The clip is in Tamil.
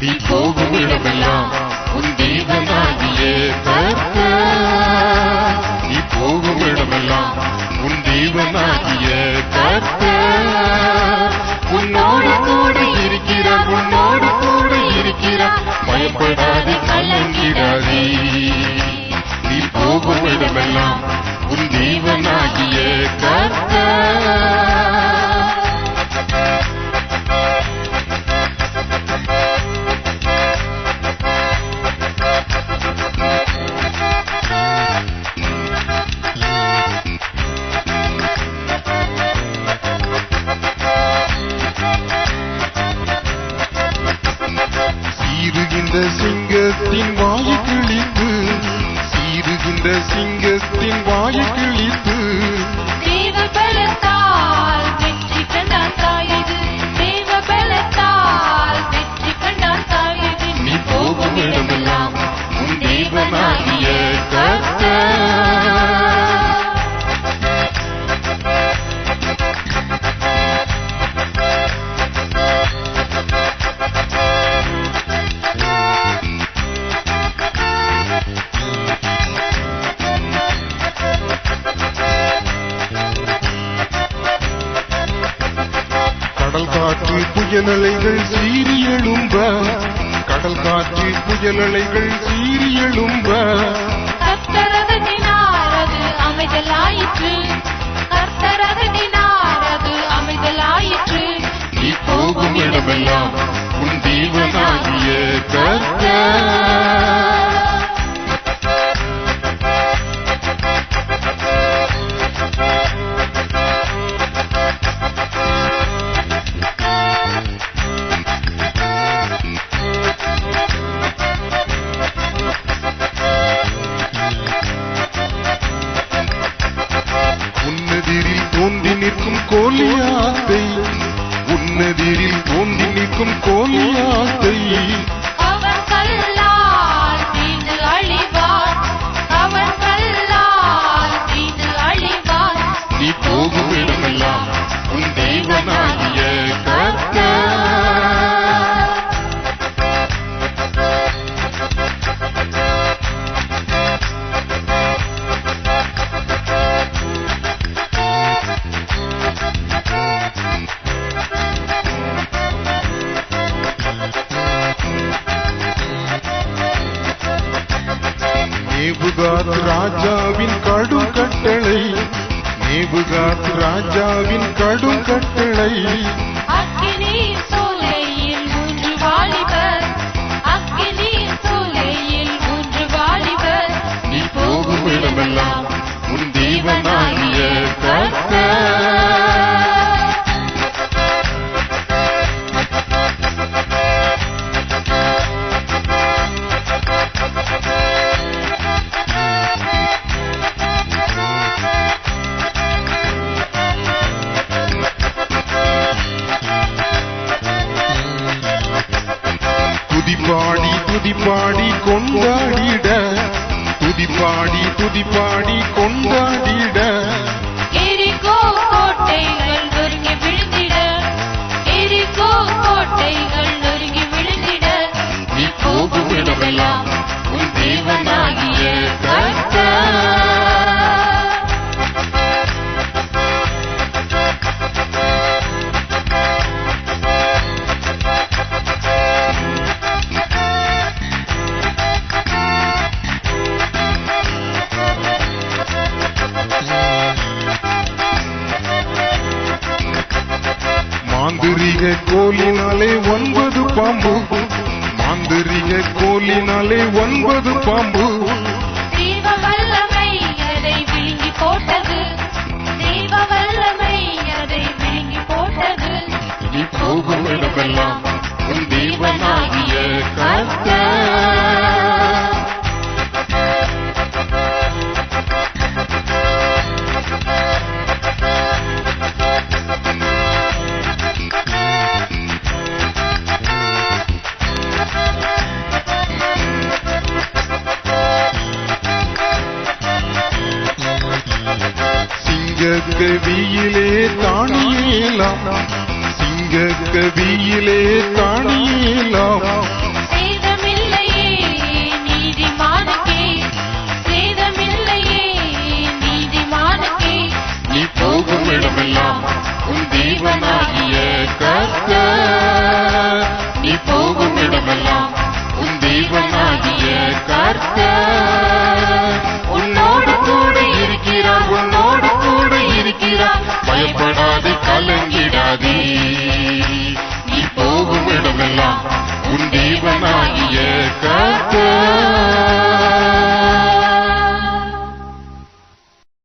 நீ போகும் இடமெல்லாம் உன் தேவனாகிய கர்த்த நீ போகும் இடமெல்லாம் உன் தேவனாகிய கர்த்த உன்னோடு கூட இருக்கிறார் உன்னோடு கூட இருக்கிறார் பயப்படாதே கலங்கிடாதே நீ போகும் இடமெல்லாம் உன் தேவனாகிய கர்த்த காற்று புயலலைகள் சீறி எழும்ப. கடல் காற்று புயலலைகள் சீறி எழும்ப. அமைதலாயிற்று. கர்த்தரகத்தினார் அமைதலாயிற்று. நீ போகும் இடமெல்லாம் உன் தீவனாகிய கர்த்தர். நேபுகாத் ராஜாவின் கடும் கட்டளை. நேபுகாத் ராஜாவின் கடும் கட்டளை. அக்கினி சோலையில் மூன்று வாலிபர். அக்கினியின் துதிப்பாடி துதிப்பாடி கொண்டாடிட. எரிகோ கோட்டைகள் நொறுங்கி விழுந்திட. எரிகோ கோட்டைகள் நொறுங்கி மாந்திரிக கோலினாலே ஒன்பது பாம்பு. மாந்திரிக கோலினாலே ஒன்பது பாம்பு. தெய்வ வல்லமை சிங்கக்கவியிலே தானியலாம் சிங்கக்கவியிலே தானியலாம் நீ போகும் இடமெல்லாம் உன் தேவனாகிய கத்த நீ போகும் இடமெல்லாம் உன் தேவனாகிய கர்த்தர். பயப்படாதே கலங்கிடாதே. நீ போகும் இடமெல்லாம் உன் தேவனாகிய கர்த்தர்.